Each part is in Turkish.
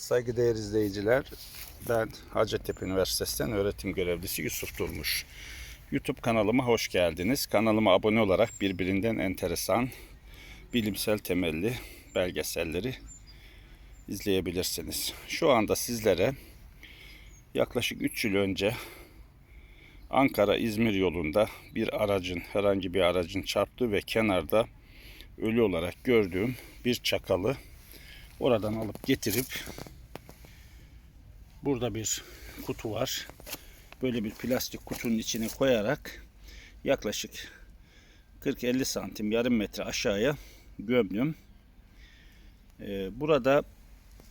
Saygıdeğer izleyiciler, ben Hacettepe Üniversitesi'nden öğretim görevlisi Yusuf Durmuş. YouTube kanalıma hoş geldiniz. Kanalıma abone olarak birbirinden enteresan, bilimsel temelli belgeselleri izleyebilirsiniz. Şu anda sizlere yaklaşık 3 yıl önce Ankara-İzmir yolunda bir aracın, herhangi bir aracın çarptığı ve kenarda ölü olarak gördüğüm bir çakalı oradan alıp getirip burada bir kutu var. Böyle bir plastik kutunun içine koyarak yaklaşık 40-50 santim yarım metre aşağıya gömdüm. Ee, Burada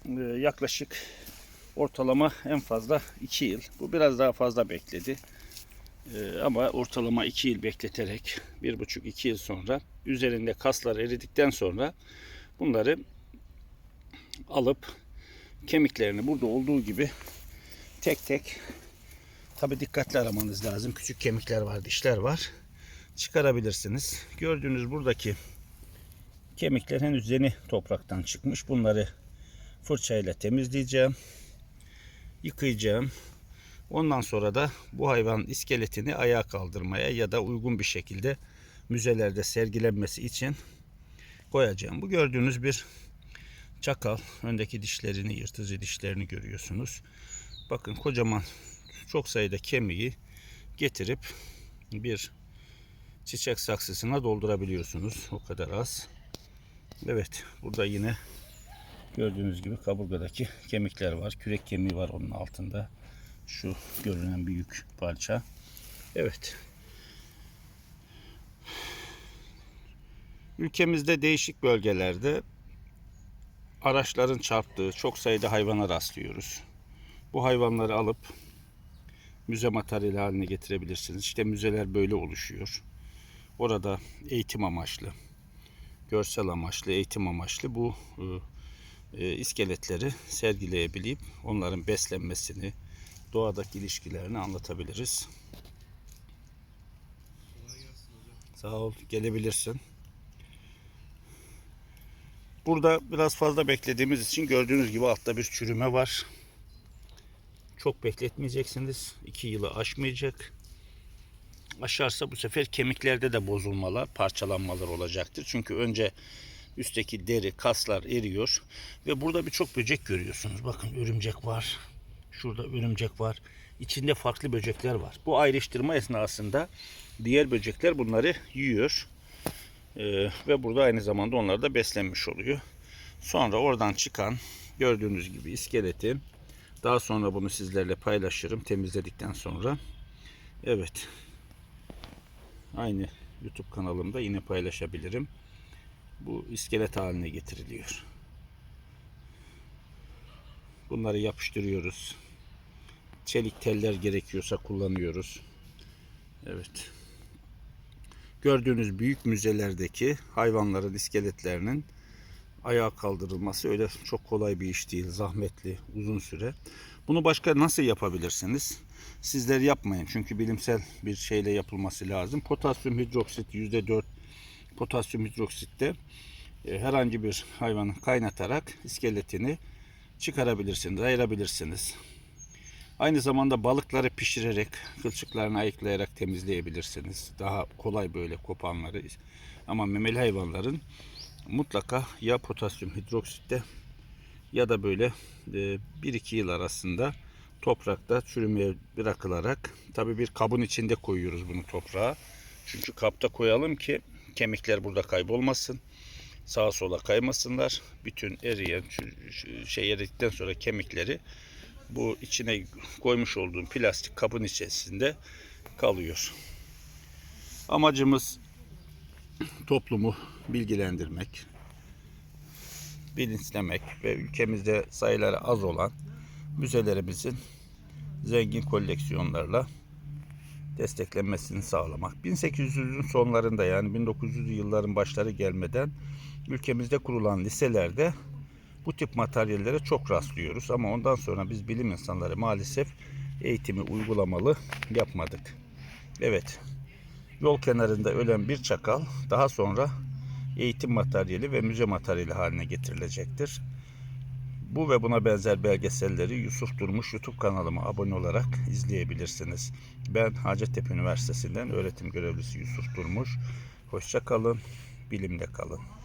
e, yaklaşık ortalama en fazla 2 yıl. Bu biraz daha fazla bekledi. Ee, Ama ortalama 2 yıl bekleterek 1,5-2 yıl sonra üzerinde kaslar eridikten sonra bunları alıp kemiklerini burada olduğu gibi tek tek tabi dikkatli aramanız lazım. Küçük kemikler var, dişler var. Çıkarabilirsiniz. Gördüğünüz buradaki kemikler henüz yeni topraktan çıkmış. Bunları fırçayla temizleyeceğim. Yıkayacağım. Ondan sonra da bu hayvan iskeletini ayağa kaldırmaya ya da uygun bir şekilde müzelerde sergilenmesi için koyacağım. Bu gördüğünüz bir çakal. Öndeki dişlerini, yırtıcı dişlerini görüyorsunuz. Bakın kocaman çok sayıda kemiği getirip bir çiçek saksısına doldurabiliyorsunuz. O kadar az. Evet, burada yine gördüğünüz gibi kaburgadaki kemikler var. Kürek kemiği var onun altında. Şu görünen büyük parça. Evet. Ülkemizde değişik bölgelerde araçların çarptığı çok sayıda hayvana rastlıyoruz. Bu hayvanları alıp müze materyali haline getirebilirsiniz. İşte müzeler böyle oluşuyor. Orada eğitim amaçlı, görsel amaçlı, eğitim amaçlı bu e, e, iskeletleri sergileyebilip onların beslenmesini, doğadaki ilişkilerini anlatabiliriz. Sağ ol, gelebilirsin. Burada biraz fazla beklediğimiz için gördüğünüz gibi altta bir çürüme var. Çok bekletmeyeceksiniz. 2 yılı aşmayacak. Aşarsa bu sefer kemiklerde de bozulmalar, parçalanmalar olacaktır. Çünkü önce üstteki deri, kaslar eriyor ve burada birçok böcek görüyorsunuz. Bakın örümcek var. Şurada örümcek var. İçinde farklı böcekler var. Bu ayrıştırma esnasında diğer böcekler bunları yiyor. Ee, ve burada aynı zamanda onlar da beslenmiş oluyor. Sonra oradan çıkan gördüğünüz gibi iskeleti daha sonra bunu sizlerle paylaşırım temizledikten sonra. Evet. Aynı YouTube kanalımda yine paylaşabilirim. Bu iskelet haline getiriliyor. Bunları yapıştırıyoruz. Çelik teller gerekiyorsa kullanıyoruz. Evet. Gördüğünüz büyük müzelerdeki hayvanların iskeletlerinin ayağa kaldırılması öyle çok kolay bir iş değil. Zahmetli, uzun süre. Bunu başka nasıl yapabilirsiniz? Sizler yapmayın. Çünkü bilimsel bir şeyle yapılması lazım. Potasyum hidroksit %4 potasyum hidroksitte e, herhangi bir hayvanı kaynatarak iskeletini çıkarabilirsiniz, ayırabilirsiniz. Aynı zamanda balıkları pişirerek, kılçıklarını ayıklayarak temizleyebilirsiniz. Daha kolay böyle kopanları. Ama memeli hayvanların mutlaka ya potasyum hidroksitte ya da böyle 1-2 yıl arasında toprakta çürümeye bırakılarak tabi bir kabın içinde koyuyoruz bunu toprağa. Çünkü kapta koyalım ki kemikler burada kaybolmasın. Sağa sola kaymasınlar. Bütün eriyen şey eridikten sonra kemikleri bu içine koymuş olduğum plastik kabın içerisinde kalıyor. Amacımız toplumu bilgilendirmek, bilinçlemek ve ülkemizde sayıları az olan müzelerimizin zengin koleksiyonlarla desteklenmesini sağlamak. 1800'ün sonlarında yani 1900'lü yılların başları gelmeden ülkemizde kurulan liselerde bu tip materyallere çok rastlıyoruz. Ama ondan sonra biz bilim insanları maalesef eğitimi uygulamalı yapmadık. Evet, yol kenarında ölen bir çakal daha sonra eğitim materyali ve müze materyali haline getirilecektir. Bu ve buna benzer belgeselleri Yusuf Durmuş YouTube kanalıma abone olarak izleyebilirsiniz. Ben Hacettepe Üniversitesi'nden öğretim görevlisi Yusuf Durmuş. Hoşça kalın, bilimle kalın.